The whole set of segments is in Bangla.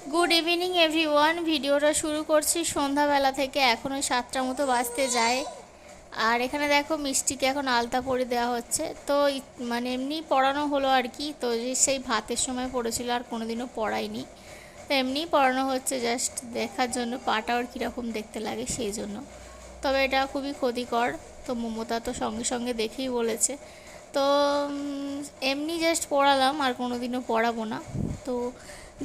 গুড ইভিনিং এভরিওয়ান ভিডিওটা শুরু করছি সন্ধ্যাবেলা থেকে। এখন ওই সাতটার মতো বাজতে যায়। আর এখানে দেখো মিষ্টিকে এখন আলতা পরে দেওয়া হচ্ছে। তো মানে এমনি পড়ানো হলো আর কি। তো সেই ভাতের সময় পড়েছিল আর কোনোদিনও পড়াইনি তো এমনিই পড়ানো হচ্ছে। জাস্ট দেখার জন্য পাটা ওর কীরকম দেখতে লাগে সেই জন্য। তবে এটা খুবই ক্ষতিকর। তো মমতা তো সঙ্গে সঙ্গে দেখেই বলেছে। তো এমনি জাস্ট পড়ালাম। আর কোনোদিনও পড়াবো না। তো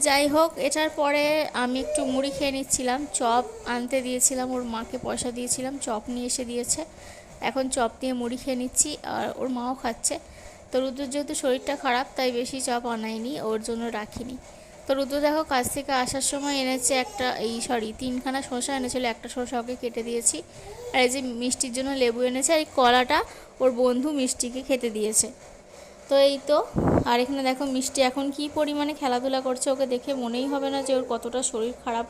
যাই হোক, এটার পরে আমি একটু মুড়ি খেয়ে নিচ্ছিলাম। চপ আনতে দিয়েছিলাম, ওর মাকে পয়সা দিয়েছিলাম, চপ নিয়ে এসে দিয়েছে। এখন চপ দিয়ে মুড়ি খেয়ে নিচ্ছি আর ওর মাও খাচ্ছে। তো রুদ্র যেহেতু শরীরটা খারাপ, তাই বেশি চপ আনাইনি, ওর জন্য রাখিনি। তো রুদ্র দেখো, কাজ থেকে আসার সময় এনেছে একটা, এই সরি তিনখানা শসা এনেছিল, একটা শসা ওকে কেটে দিয়েছি। আর এই যে মিষ্টির জন্য লেবু এনেছে, আর এই কলাটা ওর বন্ধু মিষ্টিকে খেতে দিয়েছে। তো এই তো। আর এখানে দেখো মিষ্টি এখন কি পরিমাণে খেলাধুলা করছে ওকে দেখে মনেই হবে না যে ওর কতটা শরীর খারাপ।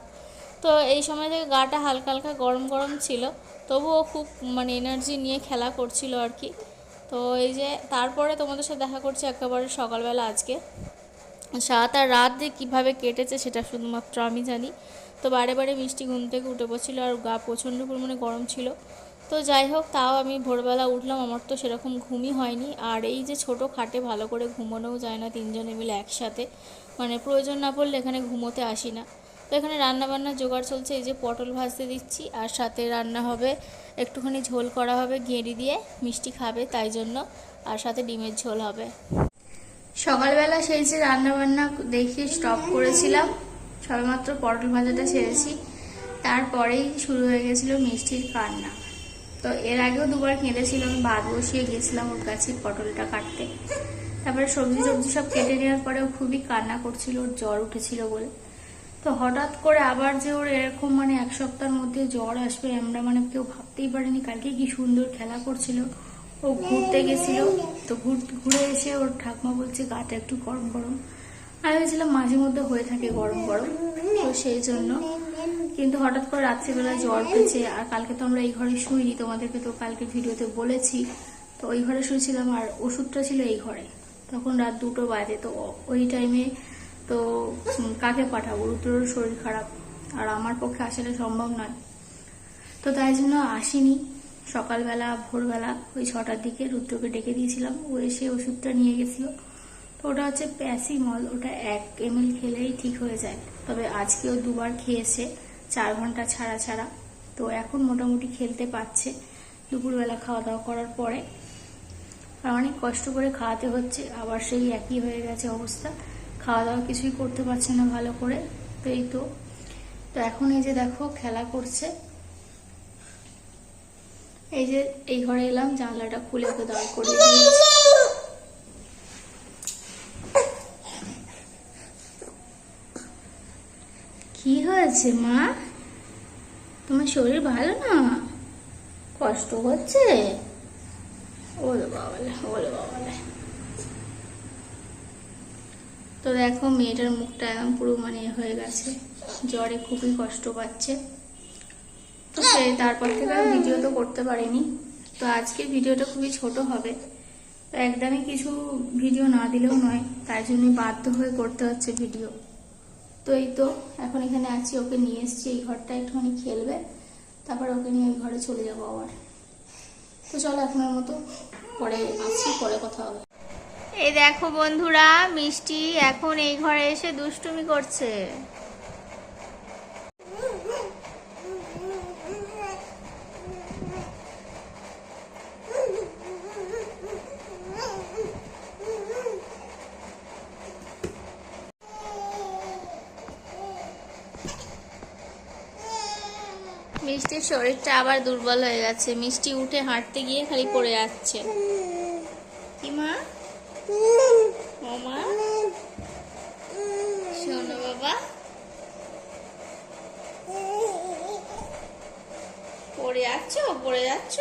তো এই সময় থেকে গাটা হালকা হালকা গরম গরম ছিল, তবুও খুব মানে এনার্জি নিয়ে খেলা করছিল আর কি। তো এই যে তারপরে তোমাদের সাথে দেখা করছি একেবারে সকালবেলা আজকে। সাত আর রাত যে কীভাবে কেটেছে সেটা শুধুমাত্র আমি জানি। তো বারে বারে মিষ্টি ঘুম থেকে উঠে পড়ছিল আর গা প্রচণ্ড পরিমাণে গরম ছিল। তো যাই হোক, তাও আমি ভোরবেলা উঠলাম, আমার তো সেরকম ঘুমই হয়নি। আর এই যে ছোট খাটে ভালো করে ঘুমানোও যায় না, তিনজনে মিলে একসাথে। মানে প্রয়োজন না পড়লে এখানে ঘুমোতে আসি না। তো এখানে রান্নাবান্নার জোগাড় চলছে, এই যে পটল ভাজতে দিচ্ছি, আর সাথে রান্না হবে, একটুখানি ঝোল করা হবে গেঁড়ি দিয়ে মিষ্টি খাবে তাই জন্য, আর সাথে ডিমের ঝোল হবে। সকালবেলা সেই যে রান্নাবান্না দেখে স্টপ করেছিলাম, সবেমাত্র পটল ভাজাটা ছেড়েছি তারপরেই শুরু হয়ে গেছিল মিষ্টির কান্না। তো এর আগেও দুবার কেঁদেছিল আমি ভাত বসিয়ে গেছিলাম ওর কাছে পটলটা কাটতে। তারপরে সবজি টবজি সব কেটে নেওয়ার পরেও খুবই কান্না করছিল, ওর জ্বর উঠেছিল বলে। তো হঠাৎ করে আবার যে ওর এরকম মানে এক সপ্তাহের মধ্যে জ্বর আসবে, আমরা মানে কেউ ভাবতেই পারিনি। কালকে কি সুন্দর খেলা করছিল। ও ঘুরতে গেছিল, তো ঘুরে এসে ওর ঠাকুমা বলছে, গাটা একটু গরম গরম আমি ভেবেছিলাম মাঝে মধ্যে হয়ে থাকে গরম গরম, তো সেই জন্য। কিন্তু হঠাৎ করে রাত্রিবেলা জ্বর পেয়েছে, আর কালকে তো আমরা এই ঘরে শুইনি, তোমাদেরকে তো কালকে ভিডিওতে বলেছি। তো ওই ঘরে শুয়েছিলাম, আর ওষুধটা ছিল এই ঘরে। তখন রাত দুটো বাজে, তো ওই টাইমে তো কাকে পাঠাবো? রুদ্রর শরীর খারাপ, আর আমার পক্ষে আসাটা সম্ভব নয়। তো তাই জন্য আসিনি। সকালবেলা, ভোরবেলা ওই ছটার দিকে রুদ্রকে ডেকে দিয়েছিলাম, ও এসে ওষুধটা নিয়ে গেছিল। ওটা হচ্ছে প্যাসিমল, ওটা এক এমএল খেলেই ঠিক হয়ে যায়। তবে আজকেও দুবার খেয়েছে, চার ঘণ্টা ছাড়া ছাড়া। তো এখন মোটামুটি খেলতে পারছে। দুপুরবেলা খাওয়া দাওয়া করার পরে আর অনেক কষ্ট করে খাওয়াতে হচ্ছে, আবার সেই একই হয়ে গেছে অবস্থা। খাওয়া দাওয়া কিছুই করতে পারছে না ভালো করে, তো এই তো। তো এখন এই যে দেখো, খেলা করছে। এই যে এই ঘরে এলাম, জানলাটা খুলে ওকে দাঁড় করে দিয়েছি। কি হয়েছে, মা? তোমার শরীর ভালো না? কষ্ট হচ্ছে? ওলে বাবালে বাবালে তো দেখো, মেয়েটার মুখটা একদম পুরো মানে হয়ে গেছে। জ্বরে খুবই কষ্ট পাচ্ছে। তো সে তারপর থেকে আর ভিডিও তো করতে পারিনি। তো আজকের ভিডিওটা খুবই ছোট হবে। তো একদমই কিছু ভিডিও না দিলেও নয় তাই জন্যই বাধ্য হয়ে করতে হচ্ছে ভিডিও। তো এই তো, এখন এখানে আছি, ওকে নিয়ে এসছি, এই ঘরটা একটুখানি খেলবে, তারপর ওকে নিয়ে ওই ঘরে চলে যাব আবার। তো চলো এখনের মতো, পরে আসছি, পরে কথা হবে। এই দেখো বন্ধুরা, মিষ্টি এখন এই ঘরে এসে দুষ্টুমি করছে। মিষ্টির শরীরটা আবার দুর্বল হয়ে গেছে। মিষ্টি উঠে হাঁটতে গিয়ে খালি পড়ে যাচ্ছে। কি মা? ও মা? শোনো বাবা। পড়ে যাচ্ছ? পড়ে যাচ্ছ?